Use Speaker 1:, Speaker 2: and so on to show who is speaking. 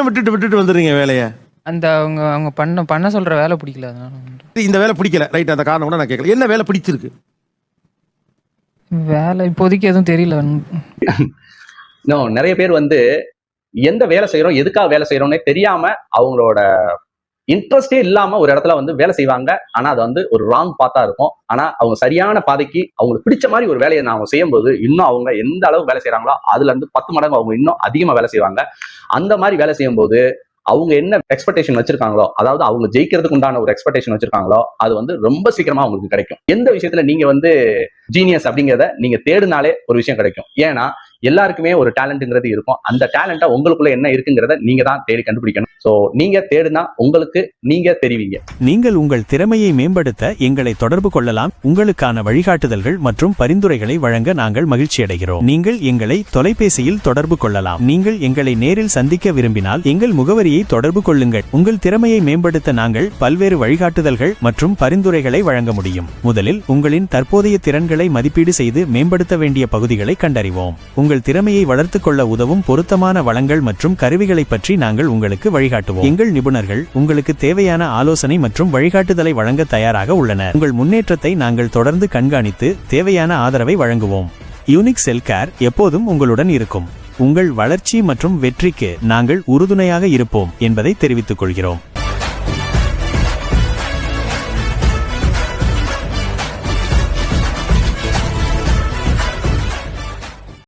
Speaker 1: ஏன் விட்டுட்டு விட்டுட்டு வந்துடுறீங்க வேலையை?
Speaker 2: அந்த அவங்க அவங்க பண்ண பண்ண சொல்ற வேலை பிடிக்கல அதனால வந்து.
Speaker 1: இந்த வேலை பிடிக்கல. ரைட் அந்த காரணம் கூட நான் கேட்கல. என்ன வேலை பிடிச்சிருக்கு?
Speaker 2: வேலை இப்போதைக்கு எதுவும் தெரியல.
Speaker 3: இன்னும் நிறைய பேர் வந்து எந்த வேலை செய்யறோம் எதுக்காக வேலை செய்யறோம்னே தெரியாம அவங்களோட இன்ட்ரெஸ்டே இல்லாம ஒரு இடத்துல வந்து வேலை செய்வாங்க. ஆனா அது வந்து ஒரு ராங் பாத்தா இருக்கும். ஆனா அவங்க சரியான பாதைக்கு அவங்களுக்கு பிடிச்ச மாதிரி ஒரு வேலையை அவங்க செய்யும்போது இன்னும் அவங்க எந்த அளவு வேலை செய்யறாங்களோ அதுல இருந்து பத்து மடங்கு அவங்க இன்னும் அதிகமா வேலை செய்வாங்க. அந்த மாதிரி வேலை செய்யும்போது அவங்க என்ன எக்ஸ்பெக்டேஷன் வச்சிருக்காங்களோ அதாவது அவங்க ஜெயிக்கிறதுக்கு உண்டான ஒரு எக்ஸ்பெக்டேஷன் வச்சிருக்காங்களோ அது வந்து ரொம்ப சீக்கிரமா அவங்களுக்கு கிடைக்கும். எந்த விஷயத்துல நீங்க வந்து ஜீனியஸ் அப்படிங்கிறத நீங்க தேடினாலே ஒரு விஷயம் கிடைக்கும். ஏன்னா எல்லாருக்குமே ஒரு டேலண்ட்ங்கிறது இருக்கும். அந்த டேலண்டா உங்களுக்குள்ள என்ன இருக்குங்கிறத நீங்க தான் தேடி கண்டுபிடிக்கணும். ஸோ நீங்க தேடுனா உங்களுக்கு நீங்க தெரிவிங்க.
Speaker 4: நீங்கள் உங்கள் திறமையை மேம்படுத்த எங்களை தொடர்பு கொள்ளலாம். உங்களுக்கான வழிகாட்டுதல்கள் மற்றும் பரிந்துரைகளை வழங்க நாங்கள் மகிழ்ச்சி அடைகிறோம் நீங்கள் எங்களை தொலைபேசியில் தொடர்பு கொள்ளலாம். நீங்கள் எங்களை நேரில் சந்திக்க விரும்பினால் எங்கள் முகவரியை தொடர்பு கொள்ளுங்கள். உங்கள் திறமையை மேம்படுத்த நாங்கள் பல்வேறு வழிகாட்டுதல்கள் மற்றும் பரிந்துரைகளை வழங்க முடியும். முதலில் உங்களின் தற்போதைய திறன்களை மதிப்பீடு செய்து மேம்படுத்த வேண்டிய பகுதிகளை கண்டறிவோம். உங்கள் திறமையை வளர்த்துக் கொள்ள உதவும் பொருத்தமான வளங்கள் மற்றும் கருவிகளை பற்றி நாங்கள் உங்களுக்கு வழி வழிகாட்டுவோம். எங்கள் நிபுணர்கள் உங்களுக்கு தேவையான ஆலோசனை மற்றும் வழிகாட்டுதலை வழங்க தயாராக உள்ளனர். உங்கள் முன்னேற்றத்தை நாங்கள் தொடர்ந்து கண்காணித்து தேவையான ஆதரவை வழங்குவோம். யூனிக் செல் கேர் எப்போதும் உங்களுடன் இருக்கும். உங்கள் வளர்ச்சி மற்றும் வெற்றிக்கு நாங்கள் உறுதுணையாக இருப்போம் என்பதை தெரிவித்துக் கொள்கிறோம்.